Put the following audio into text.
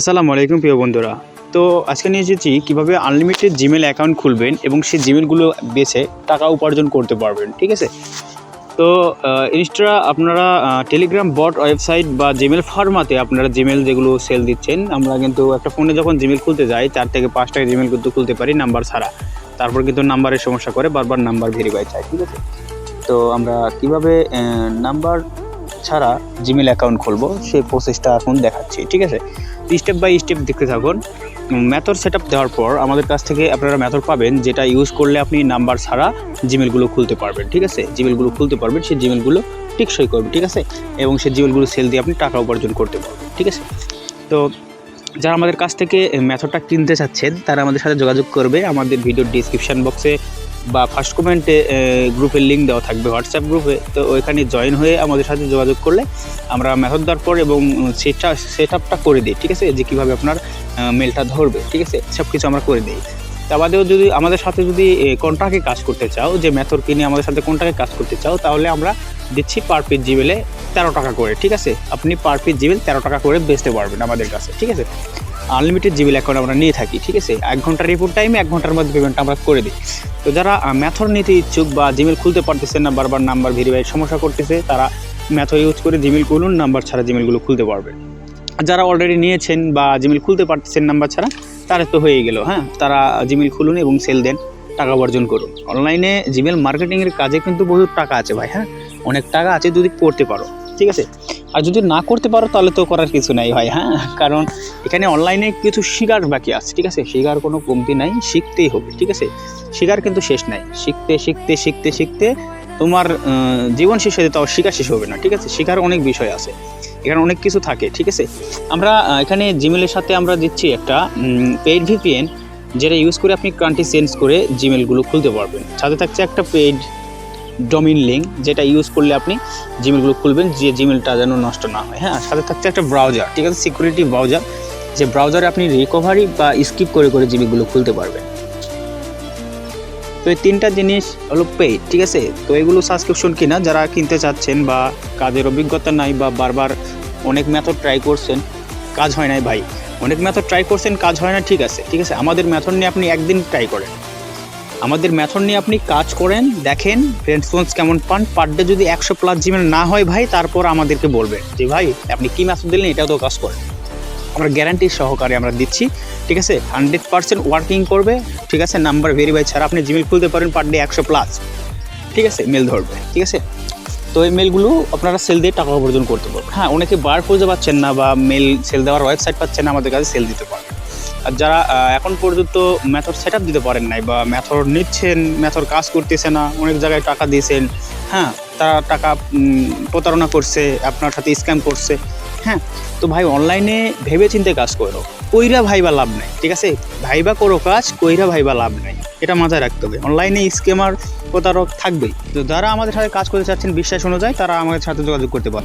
আসসালামু আলাইকুম প্রিয় বন্ধুরা। তো আজকে নিয়ে এসেছি কীভাবে আনলিমিটেড জিমেল অ্যাকাউন্ট খুলবেন এবং সেই জিমেলগুলো বেছে টাকা উপার্জন করতে পারবেন, ঠিক আছে? তো ইনস্টা আপনারা টেলিগ্রাম বট ওয়েবসাইট বা জিমেল ফার্মাতে আপনারা জিমেল যেগুলো সেল দিচ্ছেন, আমরা কিন্তু একটা ফোনে যখন জিমেল খুলতে যাই, চার থেকে পাঁচ টাকা জিমেল কিন্তু খুলতে পারি নাম্বার ছাড়া। তারপর কিন্তু নাম্বারের সমস্যা করে বারবার নাম্বার ভেরিফাই চাই, ঠিক আছে? তো আমরা কীভাবে নাম্বার ছাড়া জিমেল অ্যাকাউন্ট খুলবো, সেই প্রসেসটা এখন দেখাচ্ছি, ঠিক আছে? স্টেপ বাই স্টেপ দেখতে থাকুন। ম্যাথর সেট দেওয়ার পর আমাদের কাছ থেকে আপনারা ম্যাথর পাবেন, যেটা ইউজ করলে আপনি নাম্বার ছাড়া জিমেলগুলো খুলতে পারবেন, ঠিক আছে? জিমেলগুলো খুলতে পারবেন, সেই জিমেলগুলো টিকসই করবে, ঠিক আছে? এবং সেই জিমেলগুলো সেল দিয়ে আপনি টাকা উপার্জন করতে পারবেন, ঠিক আছে? তো যারা আমাদের কাছ থেকে ম্যাথডটা কিনতে চাচ্ছেন, তারা আমাদের সাথে যোগাযোগ করবে। আমাদের ভিডিওর ডিসক্রিপশান বক্সে বা ফার্স্ট কমেন্টে গ্রুপের লিঙ্ক দেওয়া থাকবে হোয়াটসঅ্যাপ গ্রুপে তো ওইখানে জয়েন হয়ে আমাদের সাথে যোগাযোগ করলে আমরা মেথড দেওয়ার পর এবং সেটা সেট আপটা করে দিই, ঠিক আছে? যে কীভাবে আপনার মেলটা ধরবে, ঠিক আছে? সব কিছু আমরা করে দিই। তা বাদেও যদি, আমাদের সাথে যদি কন্ট্রাক্টে কাজ করতে চাও, যে মেথড কিনে আমাদের সাথে কন্ট্রাক্টে কাজ করতে চাও, তাহলে আমরা দিচ্ছি পার পিস জিমেলে তেরো টাকা করে, ঠিক আছে? আপনি পার পিস জিমেল তেরো টাকা করে বেচতে পারবেন আমাদের কাছে, ঠিক আছে? আনলিমিটেড জিমেল অ্যাকাউন্ট আমরা নিয়ে থাকি, ঠিক আছে? এক ঘণ্টার রিপোর্ট টাইমে এক ঘণ্টার মধ্যে পেমেন্ট আমরা করে দিই। তো যারা ম্যাথর নিতে ইচ্ছুক বা জিমেল খুলতে পারতেছে না, বারবার নাম্বার ভেরিফাই সমস্যা করতেছে, তারা ম্যাথর ইউজ করে জিমেল খুলুন নাম্বার ছাড়া জিমেলগুলো খুলতে পারবে। যারা অলরেডি নিয়েছেন বা জিমেল খুলতে পারতেছেন নাম্বার ছাড়া, তারা তো হয়ে গেল হ্যাঁ? তারা জিমেল খুলুন এবং সেল দেন, টাকা উপার্জন করুন। অনলাইনে জিমেল মার্কেটিংয়ের কাজে কিন্তু বহু টাকা আছে ভাই হ্যাঁ? অনেক টাকা আছে যদি করতে পারো, ঠিক আছে? আর যদি না করতে পারো, তাহলে তো করার কিছু নাই ভাই হ্যাঁ? কারণ এখানে অনলাইনে কিছু শিকার বাকি আছে, ঠিক আছে? শিকার কোনো কমতি নাই, শিখতেই হবে, ঠিক আছে? শিকার কিন্তু শেষ নাই। শিখতে শিখতে শিখতে শিখতে তোমার জীবন শেষ হয়ে তাও শিকার শেষ হবে না, ঠিক আছে? শিকার অনেক বিষয় আছে, এখানে অনেক কিছু থাকে, ঠিক আছে? আমরা এখানে জিমেলের সাথে আমরা দিচ্ছি একটা পেইড ভিপিএন যেটা ইউজ করে আপনি কান্ট্রি চেঞ্জ করে জিমেলগুলো খুলতে পারবেন। সাথে থাকছে একটা পেইড ডোমিন লিঙ্ক যেটা ইউজ করলে আপনি জিমেলগুলো খুলবেন, যে জিমেলটা যেন নষ্ট না হয়। হ্যাঁ সাথে থাকছে একটা ব্রাউজার ঠিক আছে? সিকিউরিটি ব্রাউজার যে ব্রাউজারে আপনি রিকভারি বা স্কিপ করে করে জিমেলগুলো খুলতে পারবেন। তো এই তিনটা জিনিস হলো পে ঠিক আছে? তো এগুলো সাবস্ক্রিপশন কিনা, যারা কিনতে চাচ্ছেন বা কাজের অভিজ্ঞতা নাই বা বারবার অনেক মেথড ট্রাই করছেন, কাজ হয় নাই ভাই। অনেক মেথড ট্রাই করছেন, কাজ হয় না, ঠিক আছে? ঠিক আছে? আমাদের মেথড নিয়ে আপনি একদিন ট্রাই করেন। আমাদের মেথড নিয়ে আপনি কাজ করেন, দেখেন রেসপন্স কেমন পান। পার ডে যদি একশো প্লাস জিমেল না হয় ভাই, তারপর আমাদেরকে বলবেন যে, ভাই, আপনি কী মেথড দিলেন? এটাও তো কাজ করেন আমরা গ্যারান্টি সহকারে আমরা দিচ্ছি, ঠিক আছে? হান্ড্রেড পার্সেন্ট ওয়ার্কিং করবে, ঠিক আছে? নাম্বার ভেরিফাই ছাড়া আপনি জিমেল খুলতে পারেন পার ডে একশো প্লাস ঠিক আছে? মেল ধরবে, ঠিক আছে? তো এই মেলগুলো আপনারা সেল দিয়ে টাকা উপার্জন করতে পারবেন। হ্যাঁ অনেকে বার খুঁজে পাচ্ছেন না বা মেল সেল দেওয়ার ওয়েবসাইট পাচ্ছেন না, আমাদের কাছে সেল দিতে পারবেন। যারা এখন পর্যন্ত ম্যাথর সেট দিতে পারেন নাই বা ম্যাথর নিচ্ছেন ম্যাথর কাজ করতেছে না, অনেক জায়গায় টাকা দিয়েছেন হ্যাঁ তারা টাকা প্রতারণা করছে, আপনার সাথে স্ক্যাম করছে হ্যাঁ তো ভাই অনলাইনে ভেবে চিন্তে কাজ করো। কইরা ভাইবা লাভ নাই, ঠিক আছে? ভাইবা করো কাজ, কইরা ভাইবা লাভ নাই। এটা মাথায় রাখতে হবে। অনলাইনে স্কেমার প্রতারক থাকবেই। তো যারা আমাদের সাথে কাজ করতে চাচ্ছেন, বিশ্বাস অনুযায়ী তারা আমাদের সাথে যোগাযোগ করতে পারে